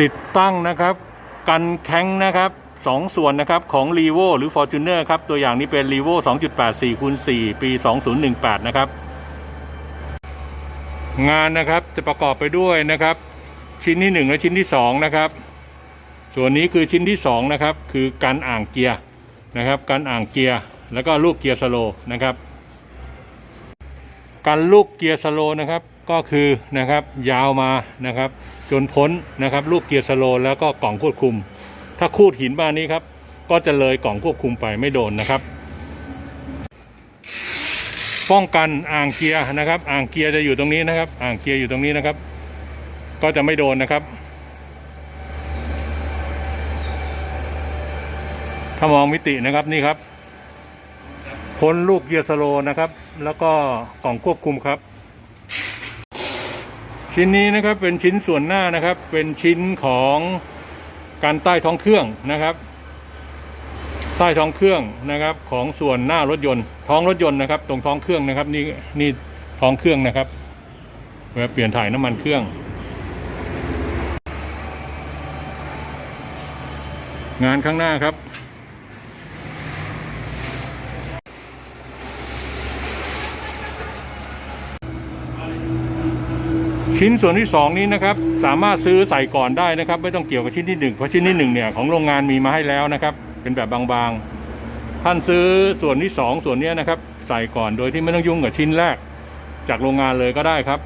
ติดตั้งนะครับ กันแข้งนะครับสองส่วนนะครับของ r ีโวหรือ Fortuner ครับ ตัวอย่างนี้เป็น r ีโว2.84คูณ4ปี 2018 นะครับ งานนะครับจะประกอบไปด้วยนะครับ ชิ้นที่ 1 และชิ้นที่ 2 นะครับ ส่วนนี้คือชิ้นที่ 2 นะครับ คือการอ่างเกียร์นะครับการอ่างเกียร์แล้วก็ลูกเกียร์สโลว์นะครับ การลูกเกียร์สโลนะครับก็คือนะครับยาวมานะครับ จนพ้นนะครับ ลูกเกียร์สโลแล้วก็กล่องควบคุม ถ้าคูดหินมานนี้ครับ ก็จะเลยกล่องควบคุมไปไม่โดนนะครับป้องกันอ่างเกียร์นะครับ อ่างเกียร์จะอยู่ตรงนี้นะครับ อ่างเกียร์อยู่ตรงนี้นะครับ ก็จะไม่โดนนะครับ ถ้ามองมิตินะครับนี่ครับ พ้นลูกเกียร์สโลนะครับ แล้วก็กล่องควบคุมครับ ชิ้นนี้นะครับเป็นชิ้นส่วนหน้านะครับ เป็นชิ้นของการใต้ท้องเครื่องนะครับ ใต้ท้องเครื่องนะครับ ของส่วนหน้ารถยนต์ ท้องรถยนต์นะครับ ตรงท้องเครื่องนะครับ นี่นี่ท้องเครื่องนะครับเวลาเปลี่ยนถ่ายน้ำมันเครื่องงานข้างหน้าครับ ชิ้นส่วนที่สองนี้นะครับสามารถซื้อใส่ก่อนได้นะครับ ไม่ต้องเกี่ยวกับชิ้นที่หนึ่งเพราะชิ้นที่หนึ่งเนี่ยของโรงงานมีมาให้แล้วนะครับ เป็นแบบบางๆ ท่านซื้อส่วนที่สองส่วนนี้นะครับ ใส่ก่อนโดยที่ไม่ต้องยุ่งกับชิ้นแรก จากโรงงานเลยก็ได้ครับ